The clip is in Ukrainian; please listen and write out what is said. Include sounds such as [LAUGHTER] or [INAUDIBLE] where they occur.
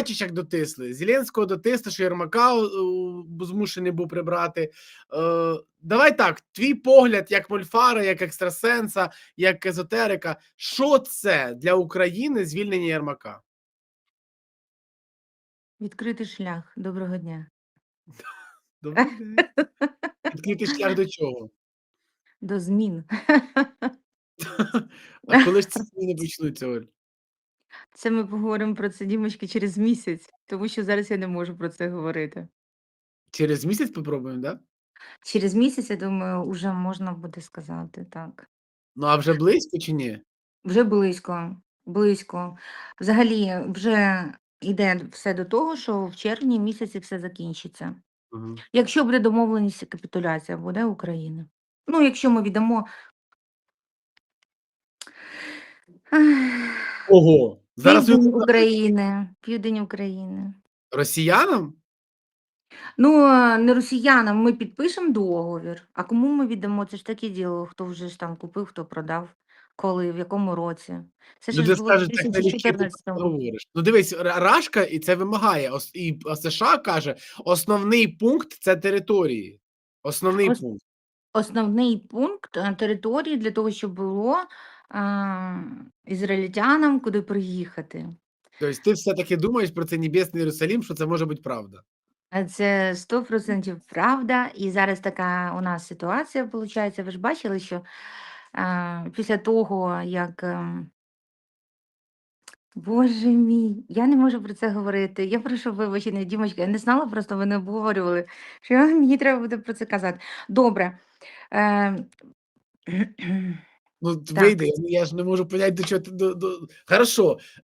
бачиш, як дотисли. Зеленського дотисли, що Єрмака змушений був прибрати. Е, давай так, твій погляд як мольфара, як екстрасенса, як езотерика. Що це для України звільнення Єрмака? Відкритий шлях. Доброго дня. [LAUGHS] Добрий день. Відкритий шлях до чого? До змін. [LAUGHS] А коли ж ці зміни почнуться, Оль? Це ми поговоримо про це, Дімочки, через місяць, тому що зараз я не можу про це говорити. Через місяць попробуємо, так? Да? Через місяць, я думаю, уже можна буде сказати так. Ну а вже близько чи ні? Вже близько, близько. Взагалі, вже йде все до того, що в червні місяці все закінчиться. Угу. Якщо буде домовленість капітуляція буде України. Ну, якщо ми віддамо. Ого! Зараз ви Південь України. Південь України. росіянам? Ну, е, не росіянам ми підпишемо договір, а кому ми віддамо? Це ж таке діло, хто вже ж там купив, хто продав, коли, в якому році. Це ж Люди було в скажуть, так навіщо ти 2014 році. говориш? Ну дивись, Ра- Рашка і це вимагає. ос- І США каже, основний пункт це території. Основний Ос- пункт. Основний пункт е, території для того, щоб було а, ізраїльтянам куди приїхати. Тобто ти все-таки думаєш про цей небесний Єрусалім, що це може бути правда. Це 100% правда. І зараз така у нас ситуація виходить. Ви ж бачили, що а, після того, як. Боже мій, я не можу про це говорити. Я прошу вибачення, Дімочка, я не знала, просто ви не обговорювали, що [LAUGHS] мені треба буде про це казати. Добре. Е, [CLEARS THROAT] Ну, Так. вийде, я, я ж не можу поняти, до чого ти до, до... Хорошо.